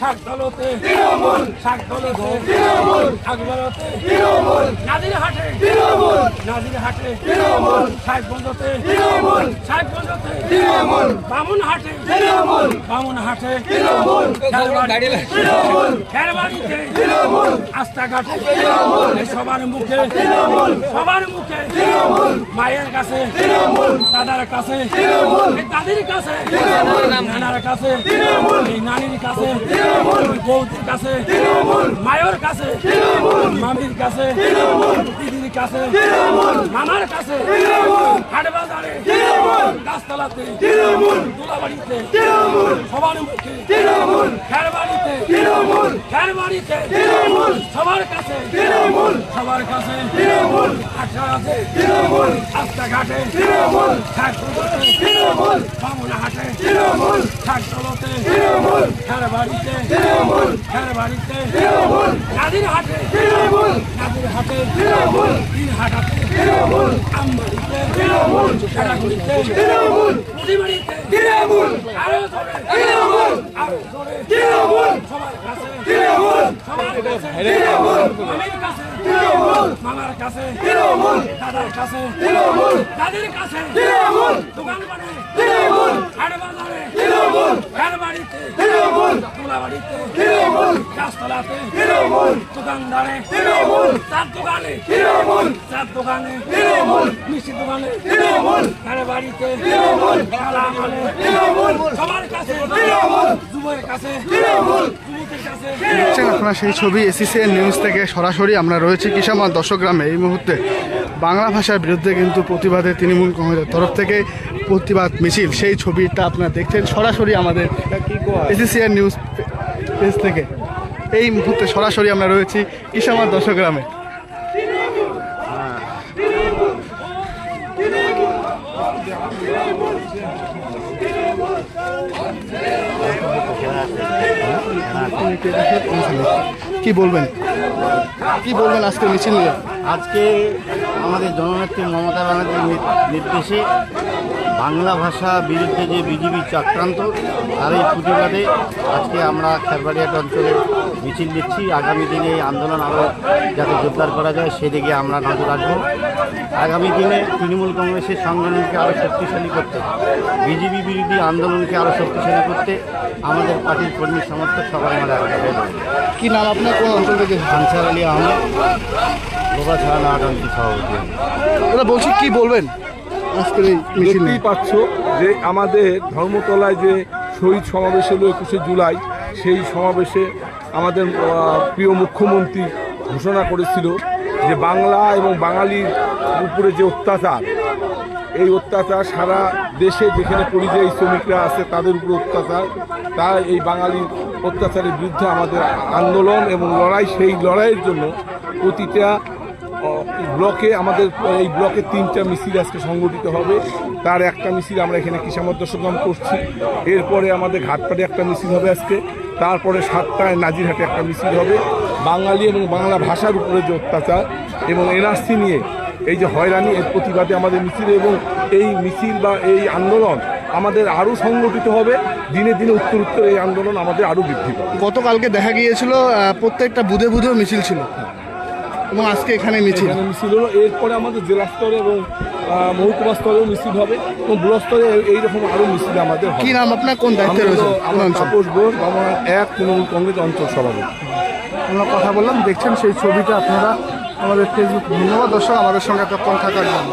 শাকদলতে শাকদলতে শাকদলতে সাহেবগঞ্জতে সাহেবগঞ্জতে খেরবাড়িতে। এই সবার মুখে। সবার মুখে। মায়ের কাছে। দাদার কাছে। এই দাদির কাছে। নানার কাছে। এই নানির কাছে। বৌদির কাছে মায়ের কাছে। মামির কাছে। দিদির কাছে। মামার কাছে। হাট বাজারে। গাছতলাতে। দুলাবাড়িতে সবার মুখে। খেরবাড়িতে। খেরবাড়িতে। সবার কাছে। সবার কাছে। আশা আছে। রাস্তাঘাটে। ঠাকুরতে বামুনহাটে ঠাকুরতে খেরবাড়িতে খেরবাড়িতে নাদির হাটে নাদির হাটে তিন হাটাতে আমবাড়িতে খেরাগুড়িতে মুদিবাড়িতে আরও ধরে আরও ধরে সবার কাছে সবার কাছে মামির কাছে মামার কাছে দাদার কাছে দাদির কাছে দোকান হাট বাজারে ঘর বাড়িতে বাড়িতে গাছতলাতে দোকানদারে চার দোকানে চার দোকানে মিষ্টি দোকানে ঘর বাড়িতে খেলা মানে সবার কাছে যুবের কাছে যুবকের কাছে। দেখছেন আপনারা সেই ছবি এসিসিএন নিউজ থেকে সরাসরি আমরা রয়েছি কিষামার দশগ্রামে এই মুহূর্তে। বাংলা ভাষার বিরুদ্ধে কিন্তু প্রতিবাদে তৃণমূল কংগ্রেসের তরফ থেকে প্রতিবাদ মিছিল। সেই ছবিটা আপনারা দেখছেন সরাসরি আমাদের এসিসিএন নিউজ পেজ থেকে। এই মুহূর্তে সরাসরি আমরা রয়েছি কিষামার দশগ্রামে। কি বলবেন? কি বলবেন আজকে মিছিল নিয়ে? আজকে আমাদের জননেত্রী মমতা ব্যানার্জির নির্দেশে বাংলা ভাষা বিরুদ্ধে যে বিজেপি চক্রান্ত তার এই প্রতিবাদে আজকে আমরা খেরবাড়িয়াট অঞ্চলে মিছিল দিচ্ছি আগামী দিনে এই আন্দোলন আরও যাতে জোরদার করা যায় সেদিকে আমরা নজর রাখব। আগামী দিনে তৃণমূল কংগ্রেসের সংগঠনকে আরও শক্তিশালী করতে বিজেপি বিরোধী আন্দোলনকে আরও শক্তিশালী করতে আমাদের পার্টির কর্মী সমর্থক সবাই আমরা। কি নাম আপনার? কোন অঞ্চল থেকে আনসার আলী আহমেদ। নাটন্তি সভাপতি দাদা বলছি কি বলবেন? আজকের এই মিছিল। নিয়ে দেখতেই পাচ্ছ যে আমাদের ধর্মতলায় যে শহীদ সমাবেশ হলো একুশে জুলাই সেই সমাবেশে আমাদের আহ, প্রিয় মুখ্যমন্ত্রী ঘোষণা করেছিল যে বাংলা এবং বাঙালির উপরে যে অত্যাচার এই অত্যাচার সারা দেশে যেখানে পরিযায়ী শ্রমিকরা আছে তাদের উপর অত্যাচার তা এই বাঙালির অত্যাচারের বিরুদ্ধে আমাদের আন্দোলন এবং লড়াই সেই লড়াইয়ের জন্য প্রতিটা ব্লকে আমাদের এই ব্লকে তিনটা মিছিল আজকে সংগঠিত হবে। তার একটা মিছিল আমরা এখানে কিষামত দশগ্রাম করছি। এরপরে আমাদের ঘাটপাড়ে একটা মিছিল হবে আজকে। তারপরে সাতটায় নাজিরহাটে একটা মিছিল হবে। বাঙালি এবং বাংলা ভাষার উপরে যে অত্যাচার এবং এনআরসি নিয়ে এই যে হয়রানি, এর প্রতিবাদে আমাদের মিছিল এবং এই মিছিল বা এই আন্দোলন আমাদের আরও সংগঠিত হবে। দিনে দিনে উত্তর উত্তর এই আন্দোলন আমাদের আরও বৃদ্ধি পাবে। গতকালকে দেখা গিয়েছিল প্রত্যেকটা বুধে বুধেও মিছিল ছিল। এবং আজকে এখানে মিছিল। এখানে মিছিল হলো। এরপরে আমাদের জেলা স্তরে এবং মহকুমা স্তরেও মিছিল হবে এবং ব্লক স্তরে এইরকম আরও মিছিল আমাদের। কি নাম আপনার? কোন দায়িত্বে রয়েছে আমার তাপস ঘোষ আমার এক তৃণমূল কংগ্রেস অঞ্চল সভাপতি। আমরা কথা বললাম দেখছেন সেই ছবিটা আপনারা। আমাদের ফেসবুক ধন্যবাদ। দর্শক আমাদের সঙ্গে এতক্ষণ থাকার জন্য।